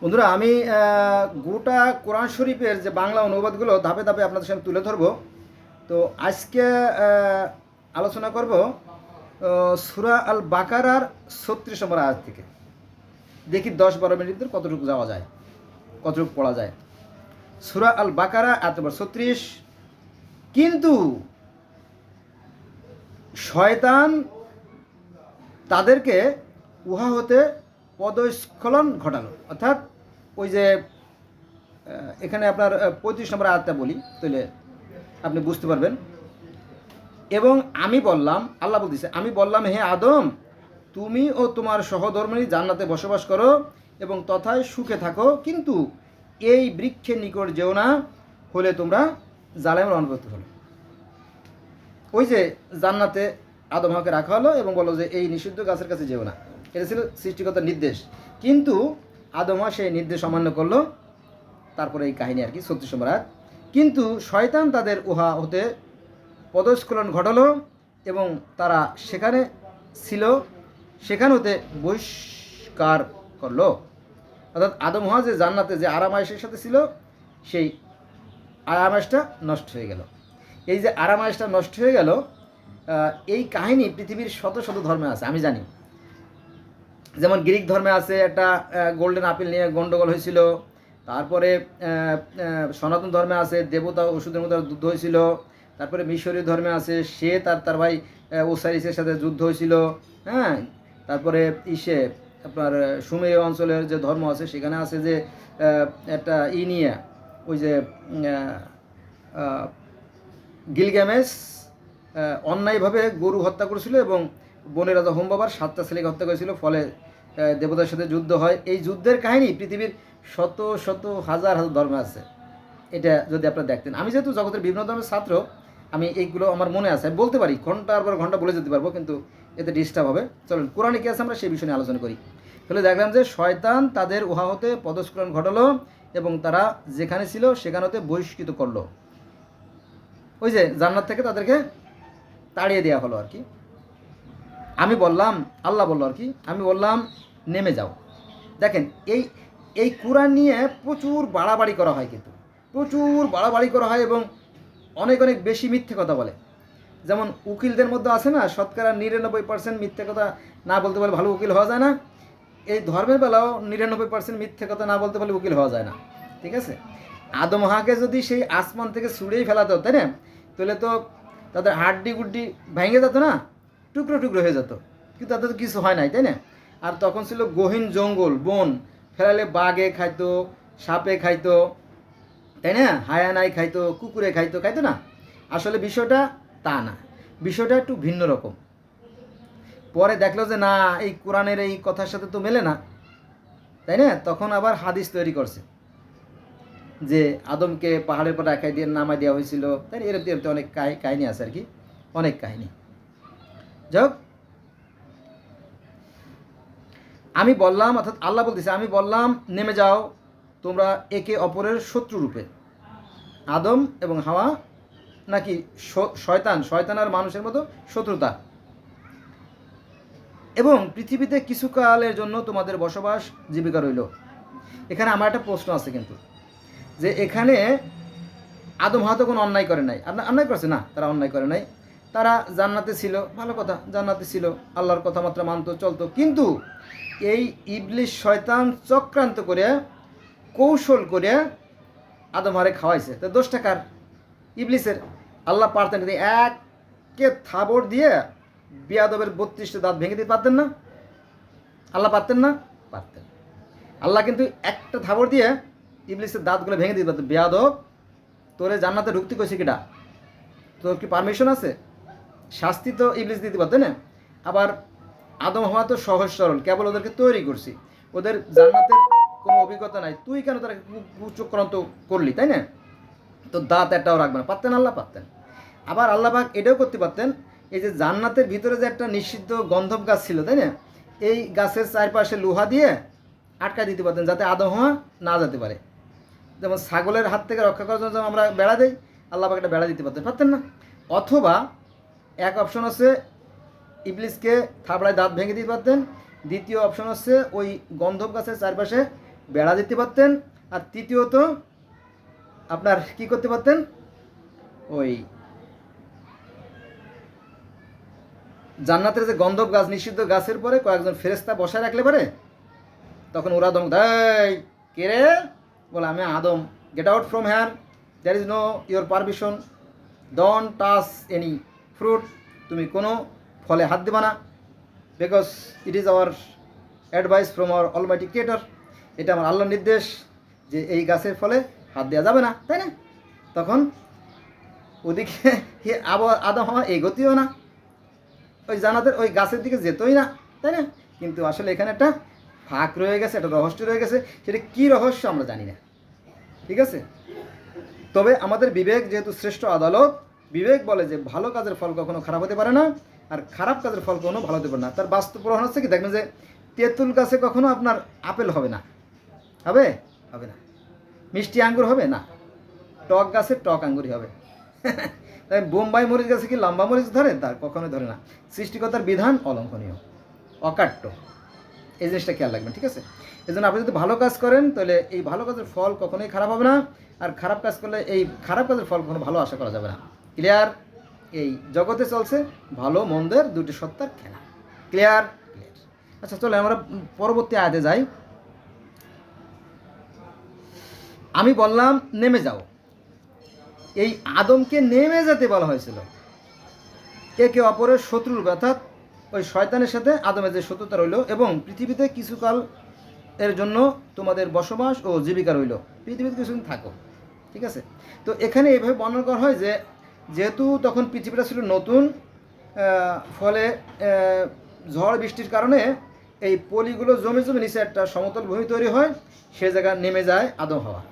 বন্ধুরা, আমি গোটা কোরআন শরীফের যে বাংলা অনুবাদগুলো ধাপে ধাপে আপনাদের সামনে তুলে ধরবো। তো আজকে আলোচনা করব সুরা আল বাকারার ছত্রিশ নম্বর আয়াত থেকে। দেখি দশ বারো মিনিট ভিতরে কতটুকু যাওয়া যায়, কতটুকু পড়া যায়। সুরা আল বাকারা এত নম্বর ছত্রিশ। কিন্তু শয়তান তাদেরকে উহা হতে পদস্খলন ঘটালো। অর্থাৎ ওই যে এখানে আপনার পঁয়ত্রিশ নম্বর আয়াতটা বলি, তাহলে আপনি বুঝতে পারবেন। এবং আমি বললাম, আল্লাহ বলতেছে, আমি বললাম, হে আদম, তুমি ও তোমার সহধর্মিনী জান্নাতে বসবাস করো এবং তথায় সুখে থাকো, কিন্তু এই বৃক্ষের নিকট যেও না, হলে তোমরা জালেমের অনুভূতি হলো। ওই যে জান্নাতে আদম হাওয়াকে রাখা হলো এবং বলো যে, এই নিষিদ্ধ গাছের কাছে যেও না। এটা ছিল সৃষ্টিকতার নির্দেশ। কিন্তু আদমা সেই নির্দেশ অমান্য করল। তারপরে এই কাহিনী আর কি সত্যি সম্রাট কিন্তু শয়তান তাদের উহা হতে পদস্খলন ঘটালো এবং তারা সেখানে ছিল, সেখান হতে বহিষ্কার করল। অর্থাৎ আদম হওয়া যে জান্নাতে যে আরামায়েশের সাথে ছিল, সেই আরামায়েশটা নষ্ট হয়ে গেল। এই যে আরামায়েশটা নষ্ট হয়ে গেল এই কাহিনী পৃথিবীর শত শত ধর্মে আছে, আমি জানি। যেমন গ্রিক ধর্মে আছে একটা গোল্ডেন আপেল নিয়ে গন্ডগোল হয়েছিল। তারপরে সনাতন ধর্মে আছে দেবতা ওষুধের মধ্যে যুদ্ধ হয়েছিল। তারপরে মিশরীয় ধর্মে আছে সে তার তার ভাই আহ, ওসাইরিসের সাথে যুদ্ধ হয়েছিল হ্যাঁ? তারপরে ইসে আপনার আহ, সুমেরীয় অঞ্চলের যে ধর্ম আছে সেখানে আছে যে একটা ই নিয়ে ওই যে গিলগ্যামেস অন্যায়ভাবে গরু হত্যা করেছিল এবং বনের রাজা হোম বাবার সাতটা ছেলেকে হত্যা করেছিল, ফলে দেবতার সাথে যুদ্ধ হয়। এই যুদ্ধের কাহিনী পৃথিবীর শত শত, হাজার হাজার ধর্মে আছে। এটা যদি আপনারা দেখতেন। আমি যেহেতু জগতের বিভিন্ন ধর্মের ছাত্র, আমি এইগুলো আমার মনে আছে। আমি বলতে পারি, ঘণ্টার পর ঘণ্টা বলে যেতে পারব, কিন্তু এতে ডিস্টার্ব হবে। চলুন, কোরআনে কি আছে আমরা সেই বিষয় নিয়ে আলোচনা করি। তাহলে দেখলাম যে, শয়তান তাদের উহা হতে পদস্খলন ঘটালো এবং তারা যেখানে ছিল সেখানে হতে বহিষ্কৃত করল। ওই যে জান্নাত থেকে তাদেরকে তাড়িয়ে দেওয়া হলো আর কি। আমি বললাম, আল্লাহ বলল আর কি, আমি বললাম, নেমে যাও। দেখেন, এই এই কোরআন নিয়ে প্রচুর বাড়াবাড়ি করা হয় কিন্তু। প্রচুর বাড়াবাড়ি করা হয় এবং অনেক অনেক বেশি মিথ্যে কথা বলে। যেমন উকিলদের মধ্যে আছে না, শতকরা নিরানব্বই পার্সেন্ট মিথ্যে কথা না বলতে পারলে ভালো উকিল হওয়া যায় না। এই ধর্মের বেলাও নিরানব্বই পার্সেন্ট মিথ্যে কথা না বলতে পারলে উকিল হওয়া যায় না। ঠিক আছে? আদম হাকে যদি সেই আসমান থেকে ছুঁড়েই ফেলা দাও তাই না? তাহলে তো তাদের হাড্ডি গুড্ডি ভেঙে যেত না? টুকরো টুকরো হয়ে যেত। কিন্তু তাদের তো কিছু হয় নাই, তাই না? আর তখন ছিল গহীন জঙ্গল, বন। ফেরালে বাঘে খাইতো, সাপে খাইতো, তাই না? হায়ানাই খাইতো, কুকুরে খাইতো খাইতো না? আসলে বিষয়টা তা না। বিষয়টা একটু ভিন্ন রকম। পরে দেখল যে না, এই কোরআনের এই কথার সাথে তো মেলে না, তাই না? তখন আবার হাদিস তৈরি করছে যে আদমকে পাহাড়ের পর রাখাই দিয়ে নামাই দেওয়া হয়েছিল। তাই? এরকম এরকম অনেক কাহিনী আছে আর কি। অনেক কাহিনী। যাই হোক, আমি বললাম অর্থাৎ আল্লাহ বলতেছে আমি বললাম নেমে যাও তোমরা একে অপরের শত্রু রূপে। আদম এবং হাওয়া নাকি শয়তান শয়তান আর মানুষের মতো শত্রুতা। এবং পৃথিবীতে কিছুকালের জন্য তোমাদের বসবাস জীবিকা রইল। এখানে আমার একটা প্রশ্ন আছে কিন্তু যে এখানে আদম হাওয়া তো কোনো অন্যায় করে নাই। আপনার অন্যায় করছে না তারা অন্যায় করে নাই। তারা জান্নাতে ছিল, ভালো কথা, জান্নাতে ছিল, আল্লাহর কথাবার্তা মানতো, চলতো। কিন্তু এই ইবলিশ শয়তান চক্রান্ত করে, কৌশল করে আদম হারে খাওয়াইছে। তো দোষটা কার? ইবলিসের। আল্লাহ পারতেন যদি একে থাবর দিয়ে বিয়াদবের বত্রিশটা দাঁত ভেঙে দিতে পারতেন না। আল্লাহ পারতেন না? পারতেন। আল্লাহ কিন্তু একটা থাবর দিয়ে ইবলিসের দাঁতগুলো ভেঙে দিতে পারতেন। বিয়াদব, তোরে জান্নাতে ঢুকতে কইছে কিটা তোর কি পারমিশন আছে? শাস্তি তো ইবলিস দিতে পারতে না। আবার আদম হওয়া তো সহজ সরল, কেবল ওদেরকে তৈরি করছি। ওদের জান্নাতের কোনো অভিজ্ঞতা নাই। তুই কেন তারা কুচক্রান্ত করলি, তাই না? তো দাঁত একটাও রাখবে না। পারতেন আল্লাহ, পারতেন। আবার আল্লাহ পাক এটাও করতে পারতেন, এই যে জান্নাতের ভিতরে যে একটা নিষিদ্ধ গন্ধব গাছ ছিল, তাই না? এই গাছের চারপাশে লোহা দিয়ে আটকা দিতে পারতেন যাতে আদম হওয়া না যেতে পারে। যেমন ছাগলের হাত থেকে রক্ষা করার জন্য যেমন আমরা বেড়া দিই, আল্লাহ একটা বেড়া দিতে পারতেন। পারতেন না? অথবা এক অপশন আছে ইবলিসকে থাবড়ায় দাঁত ভেঙে দিতে পারতেন। দ্বিতীয় অপশন হচ্ছে ওই গন্ধব গাছের চারপাশে বেড়া দিতে পারতেন। আর তৃতীয়ত আপনার কি করতে পারতেন? ওই জান্নাতের যে গন্ধব গাছ, নিষিদ্ধ গাছের পরে কয়েকজন ফেরেস্তা বসায় রাখলে পারে? তখন ওরা দম দেয় কে রে? বলে, আমি Adam. Get out from here there is no your permission don't touch any fruit তুমি কোনো ফলে হাত দেবা না because it is our advice from our almighty creator এটা আমার আল্লাহর নির্দেশ যে এই গাছের ফলে হাত দেওয়া যাবে না, তাই না? তখন ওদিকে হে আবার আদম হওয়া এগোতেও না। ওই জানাতের ওই গাছের দিকে যেতই না, তাই না? কিন্তু আসলে এখানে একটা ফাঁক রয়ে গেছে, একটা রহস্য রয়ে গেছে, সেটা কী রহস্য আমরা জানি না। ঠিক আছে? তবে আমাদের বিবেক যেহেতু শ্রেষ্ঠ আদালত বিবেক বলে যে ভালো কাজের ফল কখনো খারাপ হতে পারে না, আর খারাপ কাজের ফল কখনো ভালো হতে পারে না। তার বাস্তব প্রমাণ হচ্ছে কি? দেখবেন যে তেঁতুল গাছে কখনো আপনার আপেল হবে না। হবে? হবে না। মিষ্টি আঙ্গুর হবে? না। টক গাছে টক আঙ্গুরই হবে। তাই বোম্বাই মরিচ গাছে কি লম্বা মরিচ ধরে? তার কখনোই ধরে না। সৃষ্টিকতার বিধান অলঙ্ঘনীয় অকাট্য। এই জিনিসটা খেয়াল রাখবেন, ঠিক আছে? এই জন্য আপনি যদি ভালো কাজ করেন, তাহলে এই ভালো কাজের ফল কখনোই খারাপ হবে না, আর খারাপ কাজ করলে এই খারাপ কাজের ফল কখনো ভালো আশা করা যাবে না। ক্লিয়ার? এই জগতে চলছে ভালো মন্দের দুটি সত্তার খেলা। ক্লিয়ার? ক্লিয়ার। আচ্ছা চলে আমরা পরবর্তী আয়াতে যাই। আমি বললাম, নেমে যাও। এই আদমকে নেমে যেতে বলা হয়েছিল। একে অপরের শত্রুর অর্থাৎ ওই শয়তানের সাথে আদমের যে শত্রুতা রইল এবং পৃথিবীতে কিছুকাল এর জন্য তোমাদের বসবাস ও জীবিকা রইল। পৃথিবীতে কিছুদিন থাকো। ঠিক আছে? তো এখানে এইভাবে বর্ণনা করা হয় যে যেহেতু তখন পৃথিবীটা ছিল নতুন ফলে ঝড় বৃষ্টির কারণে এই পলিগুলো জমে জমে নিচে একটা সমতল ভূমি তৈরি হয়, সে জায়গা নেমে যায় আদম হওয়া।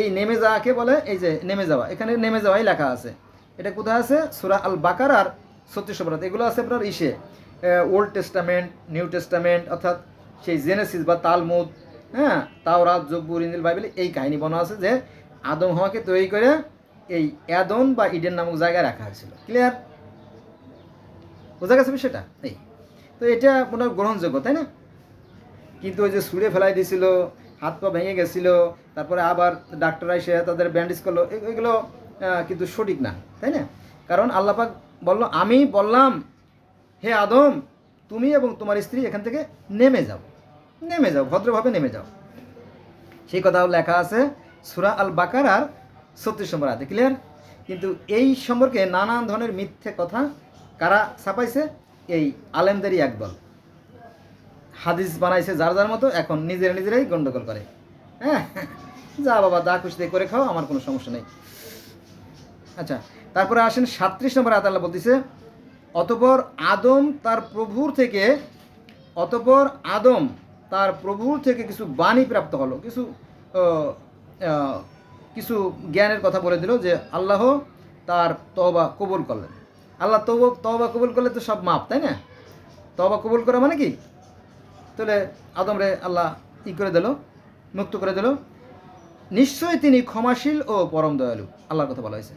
এই নেমে যাওয়াকে বলে এই যে নেমে যাওয়া, এখানে নেমে যাওয়াই লেখা আছে। এটা কোথায় আছে? সুরা আল বাকার আর সত্যি অপরাধ এগুলো আছে আপনার ইসে ওল্ড টেস্টামেন্ট, নিউ টেস্টামেন্ট, অর্থাৎ সেই জেনেসিস বা তালমুদ হ্যাঁ তাওরাত, জব্বুর ইঞ্জিল বাইবেল এই কাহিনী বলা আছে যে আদম হওয়াকে তৈরি করে এই অ্যাদন বা ইডেন নামক জায়গায় রাখা হয়েছিল। ক্লিয়ার বোঝা গেছে বিষয়টা? এই। তো এটা আপনার গ্রহণযোগ্য, তাই না? কিন্তু ওই যে সুরে ফেলাই দিছিল, হাত পা ভেঙে গেছিল, তারপরে আবার ডাক্তার এসে তাদের ব্যান্ডেজ করল এগুলো কিন্তু সঠিক না, তাই না? কারণ আল্লাপাক বলল, আমি বললাম, হে আদম, তুমি এবং তোমার স্ত্রী এখান থেকে নেমে যাও। নেমে যাও, ভদ্রভাবে নেমে যাও। সেই কথাও লেখা আছে সুরা আল বাকার আর ছত্রিশ নম্বর আছে ক্লিয়ার কিন্তু এই সম্পর্কে নানান ধরনের মিথ্যে কথা কারা ছাপাইছে? এই আলেমদেরই একদল হাদিস বানাইছে যার যার মতো, এখন নিজেরা নিজেরাই গন্ডগোল করে। হ্যাঁ? যা বাবা দা খুশি দিয়ে করে খাও, আমার কোনো সমস্যা নেই। আচ্ছা তারপরে আসেন সাত্রিশ নম্বর আতাল্লাহ বলতেছে, অতপর আদম তার প্রভুর থেকে, অতপর আদম তার প্রভুর থেকে কিছু বাণী প্রাপ্ত হলো। কিছু কিছু জ্ঞানের কথা বলে দিল যে আল্লাহ তার তবা কবুল করলেন। আল্লাহ তব তবা কবুল করলে তো সব মাপ, তাই না? তবা কবুল করা মানে কি? তাহলে আদমরে আল্লাহ ই করে দিল, মুক্ত করে দিল। নিশ্চয়ই তিনি ক্ষমাশীল ও পরম দয়ালু, আল্লাহর কথা বলা হয়েছে।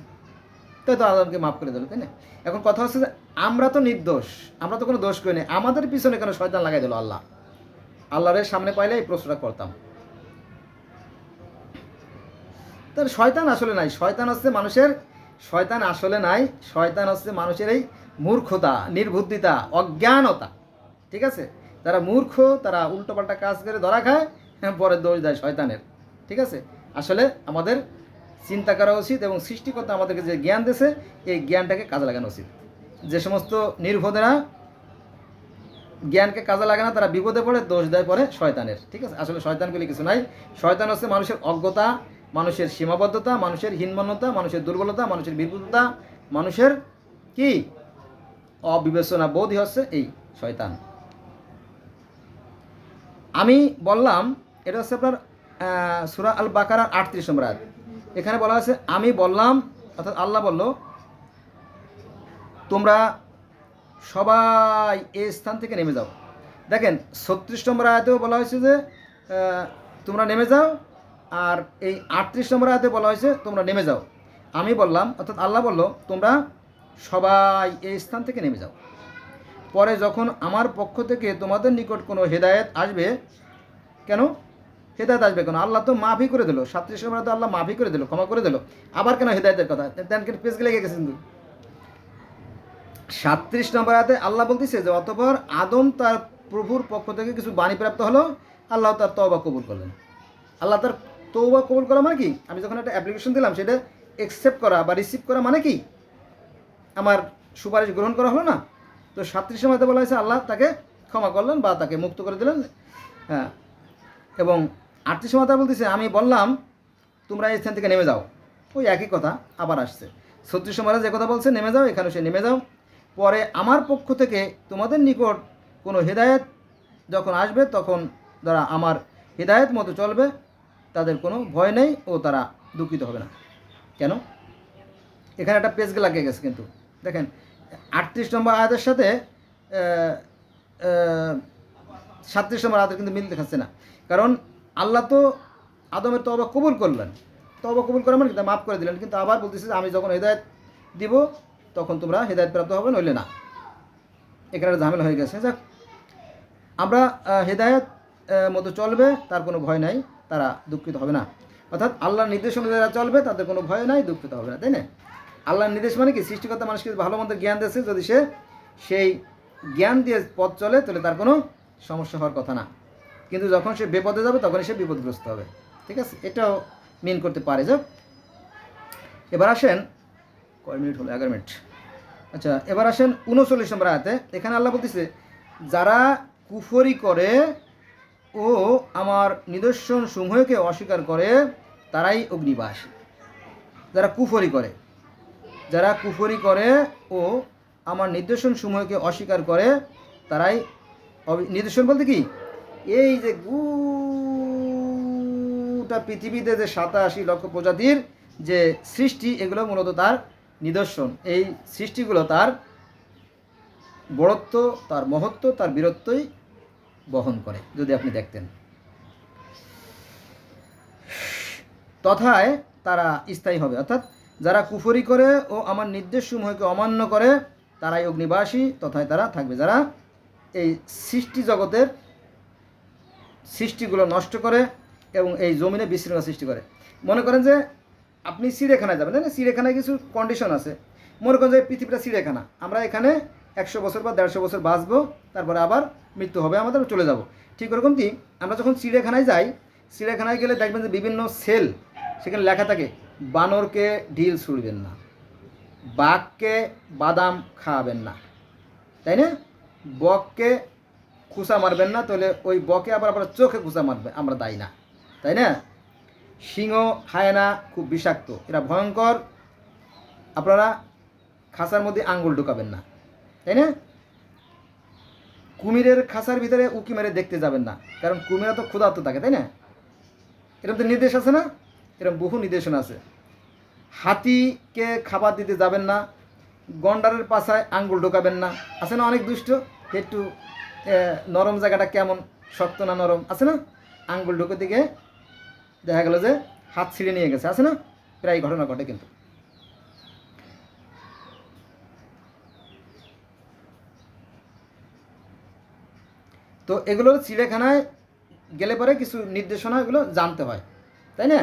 তাই তো আদমকে মাফ করে দিল, তাই না? এখন কথা হচ্ছে যে আমরা তো নির্দোষ, আমরা তো কোনো দোষ করি করিনি। আমাদের পিছনে কেন শয়তান লাগাই দিল আল্লাহ। আল্লাহরের সামনে পাইলে এই প্রশ্নটা করতাম। তাহলে শয়তান আসলে নাই। শয়তান হচ্ছে মানুষের শয়তান আসলে নাই। শয়তান হচ্ছে মানুষের এই মূর্খতা, নির্বুদ্ধিতা, অজ্ঞানতা। ঠিক আছে? তারা মূর্খ, তারা উল্টোপাল্টা কাজ করে ধরা খায়, পরে দোষ দেয় শয়তানের। ঠিক আছে? আসলে আমাদের চিন্তা করা উচিত এবং সৃষ্টিকর্তা আমাদেরকে যে জ্ঞান দিয়েছে, এই জ্ঞানটাকে কাজে লাগানো উচিত। যে সমস্ত নির্বোধেরা জ্ঞানকে কাজে লাগে না, তারা বিপদে পড়ে, দোষ দেয় পরে শয়তানের। ঠিক আছে? আসলে শয়তানগুলি কিছু নাই। শয়তান হচ্ছে মানুষের অজ্ঞতা মানুষের সীমাবদ্ধতা, মানুষের হীনমন্যতা, মানুষের দুর্বলতা, মানুষের বিপুলতা মানুষের কি? অবিবেচনা বোধই হচ্ছে এই শয়তান। আমি বললাম, এটা হচ্ছে আপনার সুরা আল বাকার আটত্রিশ নম্বর। এখানে বলা আছে, আমি বললাম, অর্থাৎ আল্লাহ বলল, তোমরা সবাই এই স্থান থেকে নেমে যাও। দেখেন, ছত্রিশ নম্বর আয়তেও বলা হয়েছে যে তোমরা নেমে যাও আর এই আটত্রিশ নম্বর আয়াতে বলা হয়েছে, তোমরা নেমে যাও। আমি বললাম, অর্থাৎ আল্লাহ বলল, তোমরা সবাই এই স্থান থেকে নেমে যাও। পরে যখন আমার পক্ষ থেকে তোমাদের নিকট কোনো হেদায়েত আসবে, কেন? হেদায়ত আসবে কেন? আল্লাহ তো মাফি করে দিল। সাতত্রিশ নম্বর তো আল্লাহ মাফি করে দিল, ক্ষমা করে দিল। আবার কেন হেদায়তের কথা? দেন কিন্তু পেজ লেগে গেছে কিন্তু। সাতত্রিশ নম্বর আয়াতে আল্লাহ বলতেছে যে, অতপর আদম তার প্রভুর পক্ষ থেকে কিছু বাণী প্রাপ্ত হলো, আল্লাহ তার তওবা কবুল করলেন। আল্লাহ তার তৌবা কবুল করা মানে কি? আমি যখন একটা অ্যাপ্লিকেশন দিলাম, সেটা অ্যাকসেপ্ট করা বা রিসিভ করা মানে কি? আমার সুপারিশ গ্রহণ করা হলো না? তো সাতত্রিশ সময়তে বলা হয়েছে, আল্লাহ তাকে ক্ষমা করলেন বা তাকে মুক্ত করে দিলেন। হ্যাঁ। এবং আটত্রিশ সময়তে বলতেছে, আমি বললাম, তোমরা এই স্থান থেকে নেমে যাও। ওই একই কথা আবার আসছে। ছত্রিশ সময় যে কথা বলছে, নেমে যাও, এখানে সে নেমে যাও। পরে আমার পক্ষ থেকে তোমাদের নিকট কোনো হেদায়েত যখন আসবে, তখন যারা আমার হেদায়েত মতো চলবে। তাদের কোনো ভয় নেই ও তারা দুঃখিত হবে না। কেন? এখানে একটা পেজ লাগিয়ে গেছে কিন্তু। দেখেন, আটত্রিশ নম্বর আয়াতের সাথে সাতত্রিশ নম্বর আয়াতের কিন্তু মিল দেখাচ্ছে না। কারণ আল্লাহ তো আদমের তবা কবুল করলেন। তবা কবুল করা মানে মাফ করে দিলেন। কিন্তু আবার বলতেছে আমি যখন হেদায়ত দিব, তখন তোমরা হেদায়ত প্রাপ্ত হবে, নইলে না। এখানে ঝামেলা হয়ে গেছে। যাক, আমরা হেদায়েত মতো চলবে, তার কোনো ভয় নাই। তারা দুঃখিত হবে না। অর্থাৎ আল্লাহর নির্দেশ অনুযায়ী যারা চলবে, তাদের কোনো ভয় নাই, দুঃখিত হবে না, তাই না? আল্লাহর নির্দেশ মানে কি? সৃষ্টিকর্তা মানুষকে ভালো মন্দ জ্ঞান দিয়েছে যদি সে সেই জ্ঞান দিয়ে পথ চলে, তাহলে তার কোনো সমস্যা হওয়ার কথা না। কিন্তু যখন সে বিপদে যাবে তখন সে বিপদগ্রস্ত হবে। ঠিক আছে? এটাও মিন করতে পারে। যাক এবার আসেন, কয় মিনিট হলো? এগারো মিনিট। আচ্ছা এবার আসেন উনচল্লিশ নম্বর আয়াতে। এখানে আল্লাহ বলতেছে, যারা কুফরি করে ও আমার নিদর্শন সমূহকে অস্বীকার করে, তারাই অগ্নিবাস। যারা কুফরি করে, যারা কুফরি করে ও আমার নিদর্শন সমূহকে অস্বীকার করে, তারাই নিদর্শন বলতে কি? এই যে গোটা পৃথিবীতে যে সাতাশি লক্ষ প্রজাতির যে সৃষ্টি, এগুলো মূলত তার নিদর্শন। এই সৃষ্টিগুলো তার বড়ত্ব, তার মহত্ব, তার বীরত্বই বহন করে, যদি আপনি দেখতেন। তথায় তারা স্থায়ী হবে। অর্থাৎ যারা কুফরি করে ও আমার নির্দেশসমূহকে অমান্য করে, তারাই অগ্নিবাসী, তথায় তারা থাকবে। যারা এই সৃষ্টি জগতের সৃষ্টিগুলো নষ্ট করে এবং এই জমিনে বিশৃঙ্খলা সৃষ্টি করে। মনে করেন যে আপনি চিড়িয়াখানায় যাবেন, তাই না? চিড়িয়াখানায় কিছু কন্ডিশন আছে। মনে করেন যে পৃথিবীটা চিড়িয়াখানা আমরা এখানে একশো বছর বা দেড়শো বছর বাঁচবো, তারপরে আবার মৃত্যু হবে আমাদের, চলে যাব। ঠিক ওরকম কি? আমরা যখন চিড়িয়াখানায় যাই, চিড়িয়াখানায় গেলে দেখবেন যে বিভিন্ন সেল, সেখানে লেখা থাকে, বানরকে ঢিল ছুড়বেন না, বাঘকে বাদাম খাওয়াবেন না। তাই না? বককে খুসা মারবেন না, তাহলে ওই বকে আবার আবার চোখে খুসা মারবে, আমরা দায়ী না। তাই না? সিংহ, হায়না খুব বিষাক্ত, এরা ভয়ঙ্কর, আপনারা খাসার মধ্যে আঙ্গুল ঢুকাবেন না। তাই না? কুমিরের খাসার ভিতরে উকি মেরে দেখতে যাবেন না। কারণ কুমিরা তো ক্ষুধার্ত থাকে, তাই না? এরকম তো নির্দেশ আছে না? এরকম বহু নির্দেশনা আছে। হাতিকে খাবার দিতে যাবেন না, গন্ডারের পাশায় আঙ্গুল ঢোকাবেন না। আছে না অনেক দুষ্ট? একটু নরম জায়গাটা কেমন? শক্ত না নরম? আছে না? আঙ্গুল ঢুকে দিকে দেখা গেল যে হাত ছিঁড়ে নিয়ে গেছে। আছে না? প্রায় ঘটনা ঘটে কিন্তু। তো এগুলো চিড়িয়াখানায় গেলে পরে কিছু নির্দেশনা এগুলো জানতে হয়, তাই না?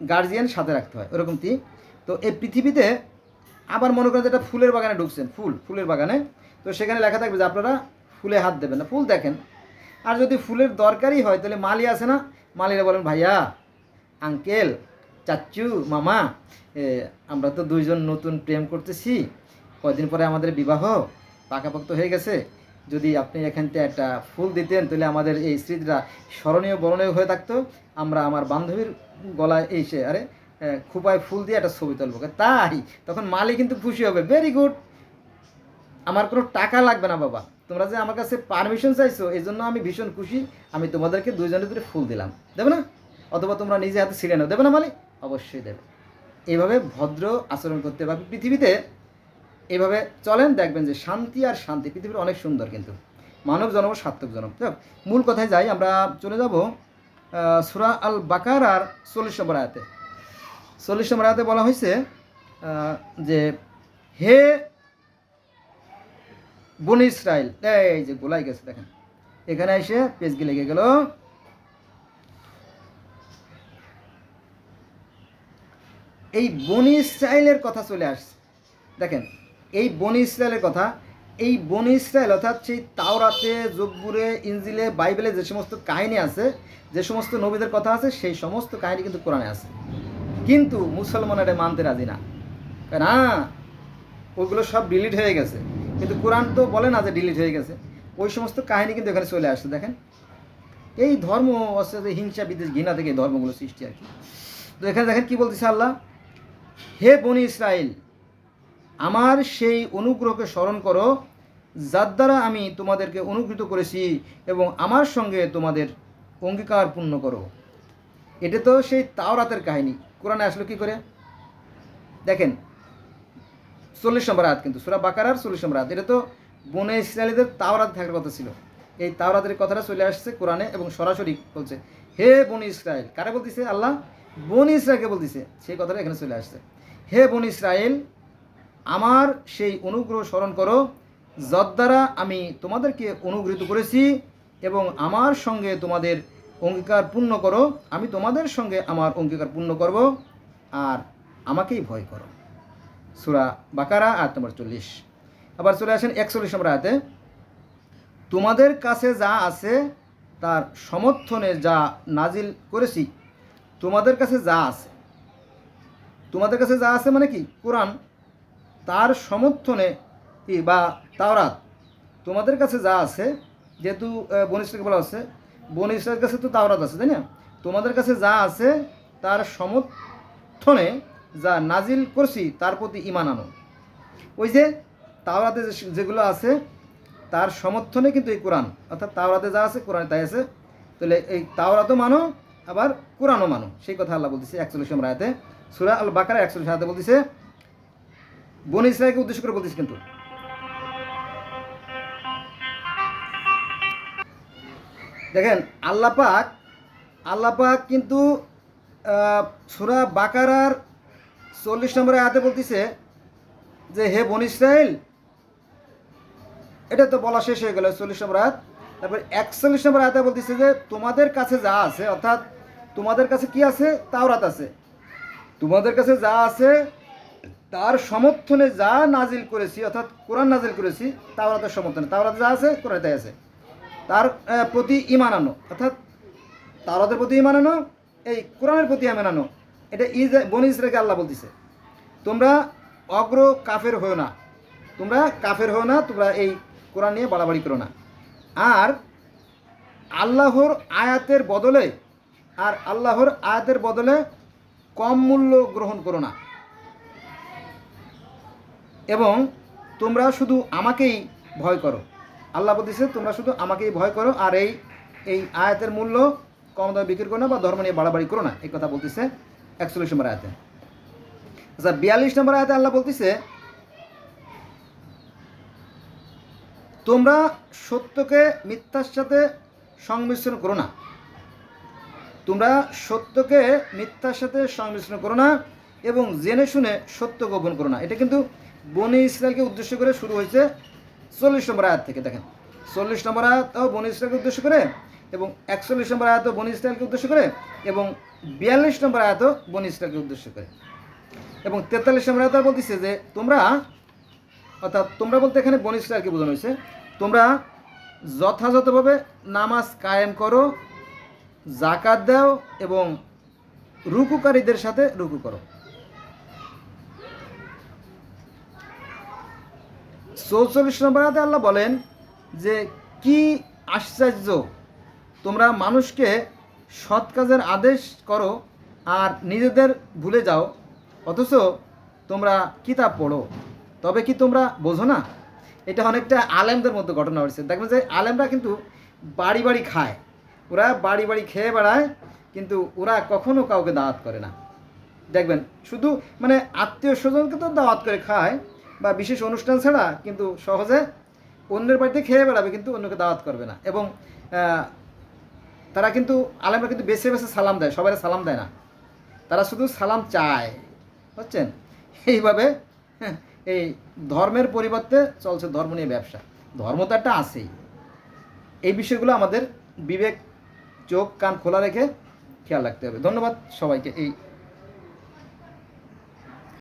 গার্জিয়ান সাথে রাখতে হয়, ওরকম কি? তো এই পৃথিবীতে আবার মনে করেন যে একটা ফুলের বাগানে ঢুকছেন, ফুল, ফুলের বাগানে। তো সেখানে লেখা থাকবে যে আপনারা ফুলে হাত দেবেন না, ফুল দেখেন। আর যদি ফুলের দরকারই হয়, তাহলে মালি আছে না? মালিরা বলেন, ভাইয়া আঙ্কেল চাচ্চু মামা আমরা তো দুইজন নতুন প্রেম করতেছি। কয়দিন পরে আমাদের বিবাহ, পাকাপোক্ত হয়ে গেছে। যদি আপনি এখানতে একটা ফুল দিতেন, তাহলে আমাদের এই স্মৃতিটা স্মরণীয়, বরণীয় হয়ে থাকতো। আমরা আমার বান্ধবীর গলায় এই সে, আরে খুপায় ফুল দিয়ে একটা ছবি তুলবো। তাই, তখন মালি কিন্তু খুশি হবে। ভেরি গুড আমার কোনো টাকা লাগবে না, বাবা। তোমরা যে আমার কাছে পারমিশন চাইছো, এই জন্য আমি ভীষণ খুশি। আমি তোমাদেরকে দুইজনের ধরে ফুল দিলাম। দেবে না? অথবা তোমরা নিজে হাতে ছিঁড়ে নাও। দেবে না, মালি? অবশ্যই দেবে। এইভাবে ভদ্র আচরণ করতে পারবে পৃথিবীতে এভাবে চলেন, দেখবেন যে শান্তি আর শান্তি, পৃথিবীর অনেক সুন্দর কিন্তু। মানব জনম সার্থক জনম। যাক মূল কথায় যাই, আমরা চলে যাব সুরা আল বাকার আর চল্লিশ নম্বর আয়াতে। চল্লিশ নম্বর আয়াতে বলা হয়েছে যে হে বন ইসরায়েল এই যে গোলাই গেছে, দেখেন। এখানে এসে পেজগি লেগে গেল। এই বন ইসরায়েলের কথা চলে আসছে। দেখেন এই বনি ইসরায়েলের কথা, এই বনি ইসরায়েল অর্থাৎ সেই তাওরাতে, জব্বুরে ইঞ্জিলে বাইবেলে যে সমস্ত কাহিনী আছে, যে সমস্ত নবীদের কথা আছে, সেই সমস্ত কাহিনী কিন্তু কোরআনে আছে। কিন্তু মুসলমানেরা মানতে রাজি না। না ওগুলো সব ডিলিট হয়ে গেছে। কিন্তু কোরআন তো বলে না যে ডিলিট হয়ে গেছে। ওই সমস্ত কাহিনী কিন্তু এখানে চলে আসছে, দেখেন। এই ধর্ম যে হিংসা বিদেশ ঘৃণা থেকে এই ধর্মগুলো সৃষ্টি আর কি। তো এখানে দেখেন কী বলতেছে আল্লাহ? হে বনি ইসরায়েল আমার সেই অনুগ্রহকে স্মরণ করো, যার দ্বারা আমি তোমাদেরকে অনুগৃত করেছি এবং আমার সঙ্গে তোমাদের অঙ্গীকার পূর্ণ করো। এটা তো সেই তাওরাতের কাহিনী। কোরআনে আসলো কী করে? দেখেন, চল্লিশ নম্বর আয়াত কিন্তু, সুরা বাকারার চল্লিশ নম্বর আয়াত। এটা তো বনে ইসরায়েলিদের তাওরাত থাকার কথা ছিল। এই তাওরাতের কথাটা চলে আসছে কোরআনে এবং সরাসরি বলছে, হে বনি ইসরায়েল, কারে বলতেছে? আল্লাহ বনি ইসরায়েলকে বলতেছে। সেই কথাটা এখানে চলে আসছে। হে বনি ইসরায়েল আমার সেই অনুগ্রহ স্মরণ করো যদ দ্বারা আমি তোমাদেরকে অনুগৃহীত করেছি এবং আমার সঙ্গে তোমাদের অঙ্গীকার পূর্ণ করো, আমি তোমাদের সঙ্গে আমার অঙ্গীকার পূর্ণ করব, আর আমাকেই ভয় করো। সুরা বাকারা, আয়াত নম্বর চল্লিশ। আবার চলে আসেন একচল্লিশ নম্বর আয়াতে। তোমাদের কাছে যা আছে, তার সমর্থনে যা নাজিল করেছি, তোমাদের কাছে যা আছে। তোমাদের কাছে যা আছে মানে কি? কোরআন। তার সমর্থনে বা তাওরাত। তোমাদের কাছে যা আছে, যেহেতু বনিষ্ঠকে বলা হচ্ছে বনিষ্ঠের কাছে তো তাওরাত আছে, তাই না? তোমাদের কাছে যা আছে, তার সমর্থনে যা নাজিল করছি, তার প্রতি ইমান আনো। ওই যে তাওরাতে যেগুলো আছে, তার সমর্থনে কিন্তু এই কোরআন, অর্থাৎ তাওরাতে যা আছে, কোরআনে তাই আছে। তাহলে এই তাওরাতও মানো, আবার কোরআনও মানো। সেই কথা আল্লাহ বলতেছে, একচল্লিশ আয়াতে। সুরা আল বাকারা একচল্লিশ আয়াতে বলতেছে বন ইসরায়েলকে উদ্দেশ্য করে বলতেছে কিন্তু। দেখেন, আল্লাহ পাক, আল্লাহ কিন্তু সুরা বাকারার চল্লিশ নম্বরে আয়াতে বলতেছে যে, হে বন ইসরায়েল এটা তো বলা শেষ হয়ে গেল, চল্লিশ নম্বর আয়াত। তারপর একচল্লিশ নম্বর আয়াতে বলতেছে যে, তোমাদের কাছে যা আছে, অর্থাৎ তোমাদের কাছে কি আছে? তাওরাত আছে। তোমাদের কাছে যা আছে তার সমর্থনে যা নাজিল করেছি, অর্থাৎ কোরআন নাজিল করেছি, তাওরাতের সমর্থনে। তাওরাতে যা আছে, কোরআনে তাই আছে। তার প্রতি ইমান আনো। অর্থাৎ তাওরাতের প্রতি ইমান আনো, এই কোরআনের প্রতি ইমান আনো। এটা ইজ বনি ইসরাকে আল্লাহ বলতেছে। তোমরা অগ্র কাফের হও না। তোমরা কাফের হও না, তোমরা এই কোরআন নিয়ে বাড়াবাড়ি করো না। আর আল্লাহর আয়াতের বদলে, আর আল্লাহর আয়াতের বদলে কম মূল্য গ্রহণ করো না। এবং তোমরা শুধু আমাকেই ভয় করো। আল্লাহ বলতেছে, তোমরা শুধু আমাকেই ভয় করো আর এই এই আয়াতের মূল্য কম দামে বিক্রি করো না বা ধর্ম নিয়ে বাড়াবাড়ি করো না, এই কথা বলতেছে একচল্লিশ নম্বর আয়াতে। আচ্ছা বিয়াল্লিশ নম্বর আয়াতে আল্লাহ বলতেছে, তোমরা সত্যকে মিথ্যার সাথে সংমিশ্রণ করো না। তোমরা সত্যকে মিথ্যার সাথে সংমিশ্রণ করো না এবং জেনে শুনে সত্য গোপন করো না। এটা কিন্তু বনি ইসরায়েলকে উদ্দেশ্য করে শুরু হয়েছে চল্লিশ নম্বর আয়াত থেকে, দেখেন। চল্লিশ নম্বর আয়াতও বনি ইসরায়েলকে উদ্দেশ্য করে এবং একচল্লিশ নম্বর আয়াতও বনি ইসরায়েলকে উদ্দেশ্য করে এবং বিয়াল্লিশ নম্বর আয়াতও বনি ইসরায়েলকে উদ্দেশ্য করে। এবং তেতাল্লিশ নম্বর আয়াত বলতেছে যে, তোমরা অর্থাৎ তোমরা বলতে এখানে বনি ইসরায়েলকে বোঝানো হয়েছে, তোমরা যথাযথভাবে নামাজ কায়েম করো জাকাত দাও এবং রুকুকারীদের সাথে রুকু করো। চৌচল্লিশ নম্বর আয়াতে আল্লাহ বলেন যে, কি আশ্চর্য, তোমরা মানুষকে সৎ কাজের আদেশ করো আর নিজেদের ভুলে যাও, অথচ তোমরা কিতাব পড়ো। তবে কি তোমরা বোঝো না? এটা অনেকটা আলেমদের মধ্যে ঘটনা হয়েছে। দেখবেন যে, আলেমরা কিন্তু বাড়ি বাড়ি খায়। ওরা বাড়ি বাড়ি খেয়ে বেড়ায়, কিন্তু ওরা কখনো কাউকে দাওয়াত করে না। দেখবেন, শুধু মানে আত্মীয় স্বজনকে তো দাওয়াত করে খায় বা বিশেষ অনুষ্ঠান ছাড়া কিন্তু সহজে অন্যের বাড়িতে খেয়ে বেড়াবে, কিন্তু অন্যকে দাওয়াত করবে না। এবং তারা কিন্তু, আলেমরা কিন্তু বেছে বেছে সালাম দেয় সবাই সালাম দেয় না। তারা শুধু সালাম চায়, বুঝছেন? এইভাবে, এই ধর্মের পরিবর্তে চলছে ধর্ম নিয়ে ব্যবসা। ধর্ম তো একটা আছেই। এই বিষয়গুলো আমাদের বিবেক, চোখ, কান খোলা রেখে খেয়াল রাখতে হবে। ধন্যবাদ সবাইকে এই